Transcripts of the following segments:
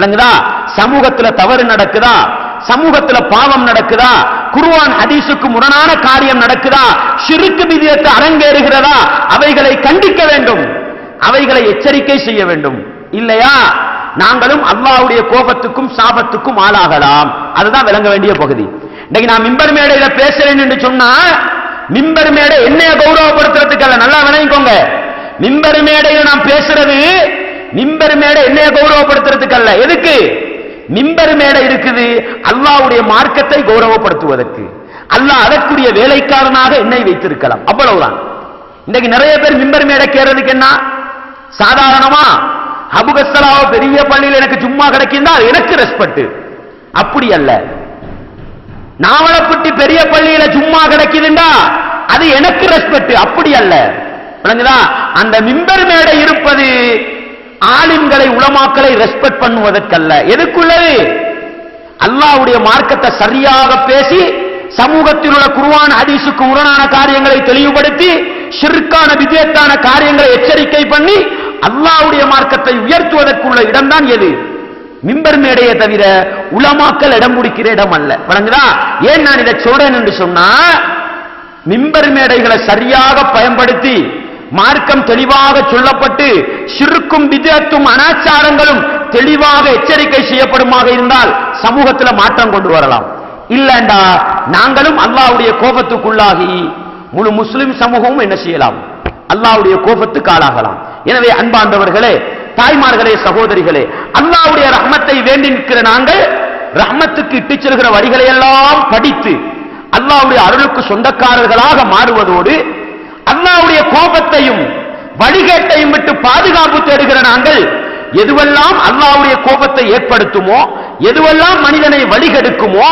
விளங்குதா? சமூகத்துல தவறு நடக்குதா? சமூகத்துல பாவம் நடக்குதா? குருவான் ஹதீஸுக்கு முரணான காரியம் நடக்குதா? ஷிருக்கு விதியத்தை அரங்கேறுகிறதா? அவைகளை கண்டிக்க வேண்டும். அவைகளை எச்சரிக்கை செய்ய வேண்டும். இல்லையா? நாங்களும் அல்லாவுடைய கோபத்துக்கும் சாபத்துக்கும் ஆளாகலாம். அதுதான் விளங்க வேண்டிய பகுதி. இன்னைக்கு நான் மிம்பர் மேடையில பேசுறேன் என்று சொன்னா மிம்பர் மேடை என்னைய கௌரவப்படுத்துறதுக்கு அல்ல நல்லா விளங்கிக்கோங்க. மிம்பர் மேடையில நான் பேசுறது மிம்பர் மேடை என்னைய கௌரவப்படுத்துறதுக்கு அல்ல எதுக்கு? மிம்பர் மேடை இருக்குது அல்லாவுடைய மார்க்கத்தை கௌரவப்படுத்துவதற்கு. அல்லாஹ் அதற்குரிய வேலைக்காரனாக என்னை வைத்திருக்கலாம். அவ்வளவுதான். இன்னைக்கு நிறைய பேர் மிம்பர் மேடை கேறதுக்கு என்ன? சாதாரணமா? அபுகஸ்தலாவ பெரிய பள்ளியில் எனக்கு சும்மா கிடைக்குதா? எனக்கு ரெஸ்பெக்ட் அப்படி அல்ல. நாவலப்பட்டி பெரிய பள்ளியில சும்மா கிடைக்குதுண்டா? அது எனக்கு ரெஸ்பெக்ட் அப்படி அல்ல. விளங்குதா? அந்த மிம்பர் மேடை ஆலிம்களை உலமாக்களை ரெஸ்பெக்ட் பண்ணுவதற்கல்ல. எதுக்குள்ளது? அல்லாவுடைய மார்க்கத்தை சரியாக பேசி சமூகத்தில் உள்ள குருவான ஹதீஸுக்கு உரணான காரியங்களை தெளிவுபடுத்தி ஷிர்கான விஜயத்தான காரியங்களை எச்சரிக்கை பண்ணி அல்லாஹ்வுடைய மார்க்கத்தை உயர்த்துவதற்குள்ள இடம்தான் எது? மிம்பர் மேடையை தவிர உலமாக்கல் இடம் பிடிக்கிற இடம் அல்ல. வழங்குதா ஏன் நான் இதை சொல்றேன் என்று சொன்னா மிம்பர் மேடைகளை சரியாக பயன்படுத்தி மார்க்கம் தெளிவாக சொல்லப்பட்டு சிறுக்கும் விதத்தும் அனாச்சாரங்களும் தெளிவாக எச்சரிக்கை செய்யப்படுமாக இருந்தால் சமூகத்துல மாற்றம் கொண்டு வரலாம். இல்லண்டா நாங்களும் அல்லாவுடைய கோபத்துக்குள்ளாகி முழு முஸ்லிம் சமூகமும் என்ன செய்யலாம்? அல்லாவுடைய கோபத்துக்கு ஆளாகலாம். எனவே அன்பாண்டவர்களே தாய்மார்களே சகோதரிகளே அல்லாவுடைய ரஹ்மத்தை வேண்டி நிற்கிற நாங்கள் ரஹ்மத்துக்கு இட்டுச் செல்கிற வழிகளை எல்லாம் படித்து அல்லாஹ்வுடைய அருளுக்கு சொந்தக்காரர்களாக மாறுவதோடு கோபத்தையும் வழிகேட்டையும் விட்டு பாதுகாப்பு தேடுகிற நாங்கள் எதுவெல்லாம் அல்லாவுடைய கோபத்தை ஏற்படுத்துமோ எதுவெல்லாம் மனிதனை வழிகெடுக்குமோ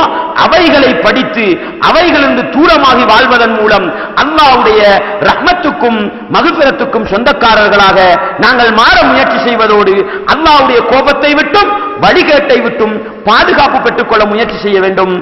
அவைகளை படித்து அவைகளிலிருந்து தூரமாகி வாழ்வதன் மூலம் அல்லாவுடைய ரஹ்மத்துக்கும் மகுபிரத்துக்கும் சொந்தக்காரர்களாக நாங்கள் மாற முயற்சி செய்வதோடு அல்லாவுடைய கோபத்தை விட்டும் வழிகேட்டை விட்டும் பாதுகாப்பு பெற்றுக்கொள்ள முயற்சி செய்ய வேண்டும்.